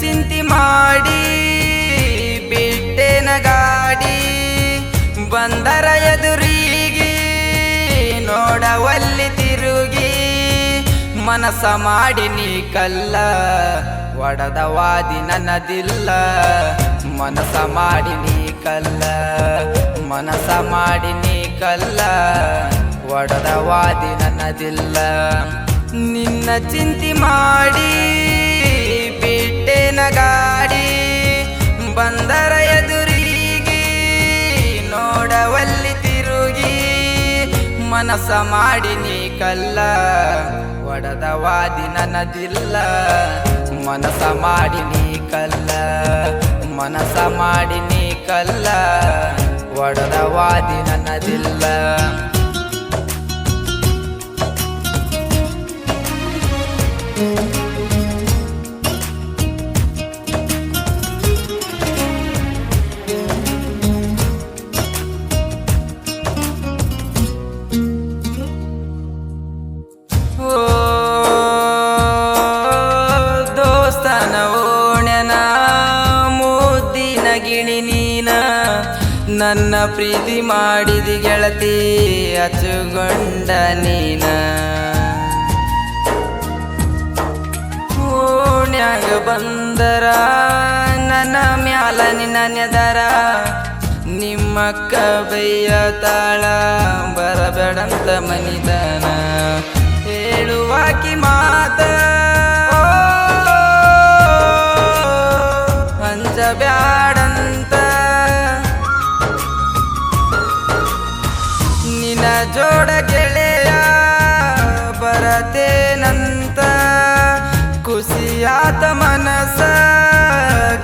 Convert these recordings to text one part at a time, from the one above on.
ಚಿಂತಿ ಮಾಡಿ ಬಿಟ್ಟೆನ ಗಾಡಿ ಬಂದರ ಎದುರಿಗೆ, ನೋಡವಲ್ಲಿ ತಿರುಗಿ, ಮನಸ ಮಾಡಿ ನೀ ಕಲ್ಲ ಒಡದ ವಾದಿ ನನ್ನದಿಲ್ಲ, ಮನಸ ಮಾಡಿ ನೀ ಕಲ್ಲ ಮನಸ ಮಾಡಿ ನೀ ಕಲ್ಲ ಒಡದ ವಾದಿ ನನ್ನದಿಲ್ಲ. ನಿನ್ನ ಚಿಂತಿ ಮಾಡಿ ಬಿಟ್ಟೆನ ಗಾಡಿ ಬಂದರ ಎದುರಿಗೆ, ನೋಡವಲ್ಲಿ ತಿರುಗಿ, ಮನಸ ಮಾಡಿ ನೀ ಕಲ್ಲ, ಒಡದ ವಾದಿ ನನ್ನದಿಲ್ಲ. ಮನಸ ಮಾಡಿ ನೀ ಕಲ್ಲ, ಮನಸ ಮಾಡಿ ನೀ ಕಲ್ಲ, ಒಡದ ವಾದಿ ನನ್ನದಿಲ್ಲ. ಓ ನನ್ನ ಪ್ರೀತಿ ಮಾಡಿದಿ ಗೆಳತಿ ಅಚುಗೊಂಡ ನೀನ. ಓಣ್ಯಾಗ ಬಂದರ, ನನ್ನ ಮ್ಯಾಲ ನೆದರ. ನಿಮ್ಮಕ್ಕ ಬೈಯ ತಾಳ, ಬರಬೇಡಂತ ಮನಿದನ ಹೇಳುವಾಕಿ ಮಾತ ಅಂಜಬ್ಯಾಡಂತ ಜೋಡ ಗೆಳೆಯ ಬರತೇನಂತ ಖುಷಿಯಾತ ಮನಸ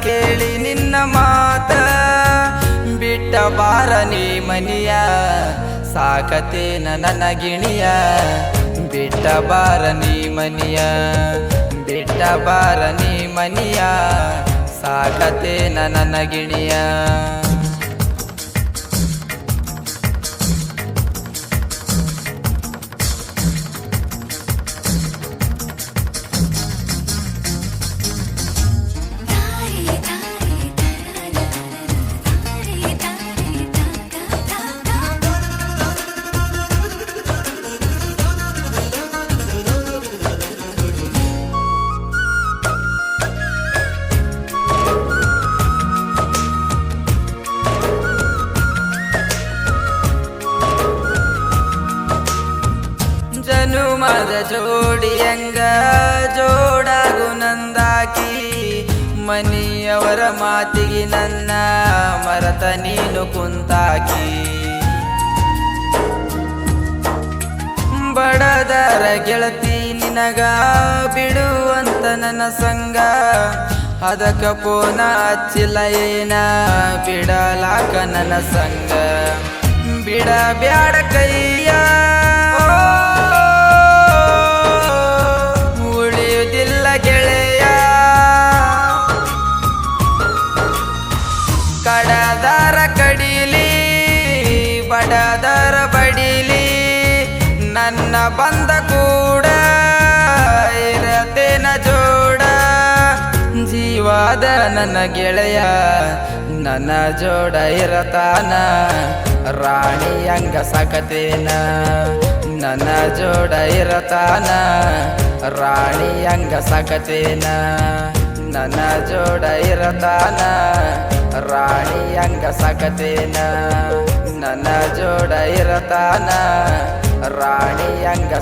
ಕೇಳಿ ನಿನ್ನ ಮಾತ. ಬಿಟ್ಟ ಬಾರ ನೀ ಮನಿಯ, ಸಾಕತೇನ ನನ್ನ ಗಿಣಿಯ. ಬಿಟ್ಟ ಬಾರ ನೀ ಮನಿಯ, ಬಿಟ್ಟ ಬಾರ ನೀ ಮನಿಯ, ಸಾಕತೇನ ನನ್ನ ಗಿಣಿಯ. ಜನುಮದ ಜೋಡಿಯಂಗ ಜೋಡಾಗು ನಂದಾಕಿ, ಮನಿಯವರ ಮಾತಿಗೆ ನನ್ನ ಮರತ ನೀನು ಕುಂತಾಕಿ. ಬಡದರ ಗೆಳತಿ ನಿನಗ ಬಿಡುವಂತ ನನ್ನ ಸಂಗ, ಅದಕ್ಕ ಪೋನ ಹಚ್ಚಿಲ್ಲ ಏನ ಬಿಡಲಾಕ ನನ್ನ ಸಂಗ. ಬಿಡ ಬ್ಯಾಡ ಕೈಯ ಬಡದರ ಬಡಿಲಿ ನನ್ನ ಬಂದ ಕೂಡ ಇರತೇನ ಜೋಡ. ಜೀವಾದ ನನ್ನ ಗೆಳೆಯ, ನನ್ನ ಜೋಡ ಇರತಾನ. ರಾಣಿ ಅಂಗ ಸಾಕತೇನ ನನ್ನ ಜೋಡ ಇರತಾನ. ರಾಣಿ ಅಂಗ ಸಾಕತೇನ ನನ್ನ ಜೋಡ ಇರತಾನ. ರಾಣಿ ಹಂಗ ನನ್ನ ಜೋಡ ಇರತಾನ. ರಾಣಿ ಹಂಗ